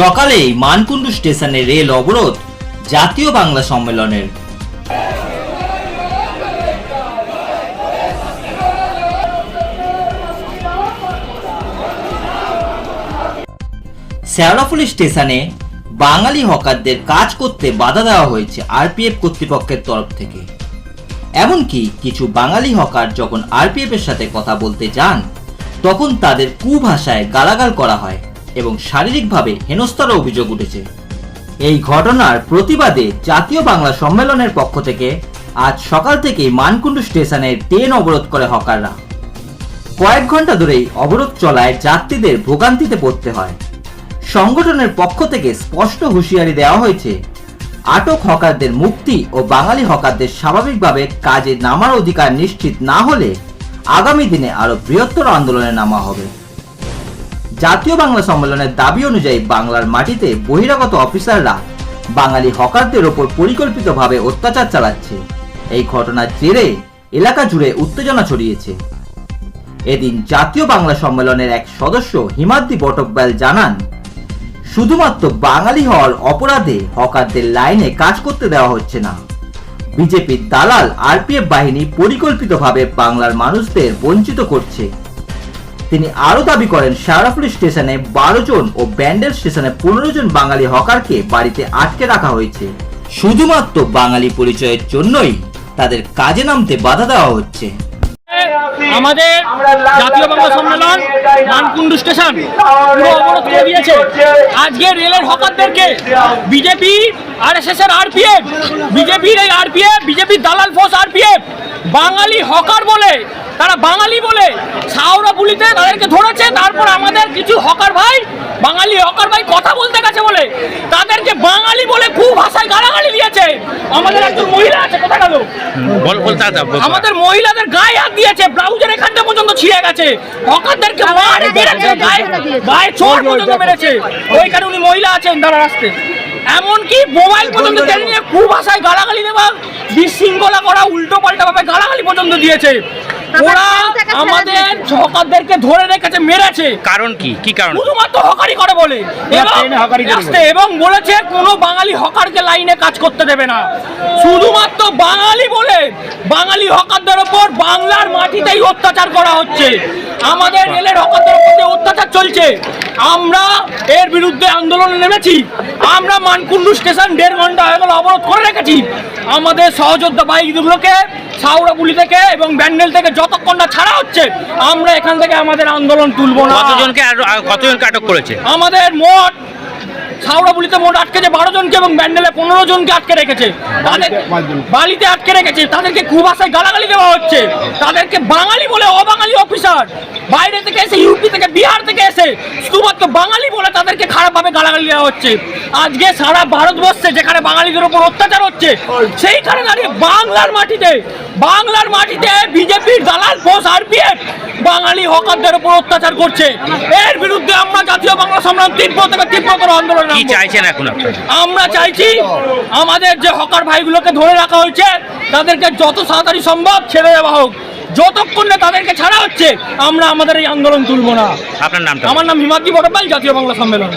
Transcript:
সকালেই মানকুণ্ডু স্টেশনে রেল অবরোধ, জাতীয় বাংলা সম্মেলনের। শেওড়াফুলি স্টেশনে বাঙালি হকারদের কাজ করতে বাধা দেওয়া হয়েছে আরপিএফ কর্তৃপক্ষের তরফ থেকে। এমনকি কিছু বাঙালি হকার যখন আরপিএফ এর সাথে কথা বলতে যান, তখন তাদের কুভাষায় গালাগাল করা হয়। এবং শারীরিকভাবে হেনস্থার অভিযোগ উঠেছে। এই ঘটনার প্রতিবাদে জাতীয় বাংলা সম্মেলনের পক্ষ থেকে আজ সকাল থেকেই মানকুণ্ডু স্টেশনে ট্রেন অবরোধ করে হকাররা। কয়েক ঘণ্টা ধরেই অবরোধ চলায় যাত্রীদের ভোগান্তিতে পড়তে হয়। সংগঠনের পক্ষ থেকে স্পষ্ট হুঁশিয়ারি দেওয়া হয়েছে, আটক হকারদের মুক্তি ও বাঙালি হকারদের স্বাভাবিকভাবে কাজে নামার অধিকার নিশ্চিত না হলে আগামী দিনে আরও বৃহত্তর আন্দোলনে নামা হবে। জাতীয় বাংলা সম্মেলনের দাবি অনুযায়ী বাংলার মাটিতে বহিরাগত অফিসাররা বাঙালি হকারদের ওপর পরিকল্পিতভাবে অত্যাচার চালাচ্ছে। এই ঘটনার জেরে এলাকা জুড়ে উত্তেজনা ছড়িয়েছে। এদিন জাতীয় বাংলা সম্মেলনের এক সদস্য হিমাদ্রি বটকব্যাল জানান, শুধুমাত্র বাঙালি হওয়ার অপরাধে হকারদের লাইনে কাজ করতে দেওয়া হচ্ছে না। বিজেপির দালাল আরপিএফ বাহিনী পরিকল্পিতভাবে বাংলার মানুষদের বঞ্চিত করছে। তিনি আরও দাবি করেন শেওড়াফুলি স্টেশনে বারো জন ও ব্যান্ডেল স্টেশনে পনেরো জন বাঙালি হকারকে বাড়িতে আটকে রাখা হয়েছে। শুধুমাত্র বাঙালি পরিচয়ের জন্যই তাদের কাজে নামতে বাধা দেওয়া হচ্ছে। আমাদের জাতীয় বাংলা সম্মেলন মানকুণ্ডু স্টেশন পুরো অবরোধ করে দিয়েছে। আজকে রেলের হকারদেরকে বিজেপি আর এস এস এর আরপিএফ বিজেপির এই আরপিএফ বিজেপির দালাল ফোর্স আরপিএফ বাঙালি হকার বলে তারা বাঙালি বলে সাউরা পুলিতে তাদেরকে ধরেছে তারপর আমাদের কিছু হকার ভাই বাঙালি হকার ভাই কথা বলতে গেছে বলে তাদেরকে বাঙালি বলে খুব ভাষায় গালাগালি দিয়েছে। আমাদের একজন মহিলা আছে কোথায় গেল। বল। আমাদের মহিলাদের গায়ে হাত দিয়েছে ব্লাউজের এখানটা পর্যন্ত ছিঁড়ে গেছে। হকারদেরকে মারে মেরেছে গায়ে গায়ে চোর পর্যন্ত মেরেছে। ওইখানে উনি মহিলা আছেন দাঁড়া আসতে। এমনকি মোবাইল পর্যন্ত কেড়ে নিয়ে খুব ভাষায় গালাগালি দেওয়া বিশৃঙ্খলা করা উল্টো পাল্টা ভাবে গালাগালি পর্যন্ত দিয়েছে। ওরা আমাদের হকারদেরকে ধরে রেখেছে মেরেছে। কারণ কি? কি কারণ? শুধুমাত্র হকারি করে বলে। এবং বলেছে কোনো বাঙালি হকারকে লাইনে কাজ করতে দেবে না। শুধুমাত্র বাঙালি বাঙালি হকারদের ওপর বাংলার মাটিতেই অত্যাচার করা হচ্ছে। আমাদের রেলের হকারদের ওপর যে অত্যাচার চলছে। আমরা এর বিরুদ্ধে আন্দোলনে নেমেছি। আমরা মানকুণ্ডু স্টেশন দেড় ঘণ্টা হয়ে গেল অবরোধ করে রেখেছি। আমাদের সহযোদ্ধা বাইকগুলোকে সাউরাগুলি থেকে এবং ব্যান্ডেল থেকে যতক্ষণ না ছাড়া হচ্ছে আমরা এখান থেকে আমাদের আন্দোলন তুলব না। কতজনকে কতজনকে আটক করেছে? আমাদের মোট সাউরাবুলিতে মোট আটকেছে বারো জনকে এবং ব্যান্ডেলে পনেরো জনকে আটকে রেখেছে। তাদের বালিতে আটকে রেখেছে। তাদেরকে খুব আশায় গালাগালি দেওয়া হচ্ছে। তাদেরকে বাঙালি বলে অবাঙালি অফিসার। বাইরে থেকে এসে ইউপি থেকে বিহার থেকে এসে শুধুমাত্র বাঙালি বলে তাদেরকে খারাপভাবে গালাগালি দেওয়া হচ্ছে। আজকে সারা ভারতবর্ষে যেখানে বাঙালিদের উপর অত্যাচার হচ্ছে সেইখানে দাঁড়িয়ে বাংলার মাটিতে বাংলার মাটিতে বিজেপির দালাল ফোর্স আরপিএফ বাঙালি হকারদের উপর অত্যাচার করছে। এর বিরুদ্ধে আমরা জাতীয় বাংলা সম্মেলন তীব্র থেকে তীব্রতর আন্দোলন চাইছেন এখন আমরা চাইছি আমাদের যে হকার ভাইগুলোকে ধরে রাখা হয়েছে তাদেরকে যত তাড়াতাড়ি সম্ভব ছেড়ে দেওয়া হোক। যতক্ষণ না তাদেরকে ছাড়া হচ্ছে আমরা আমাদের এই আন্দোলন তুলব না। আপনার নামটা আমার নাম হিমাদ্রি বটপাল জাতীয় বাংলা সম্মেলন।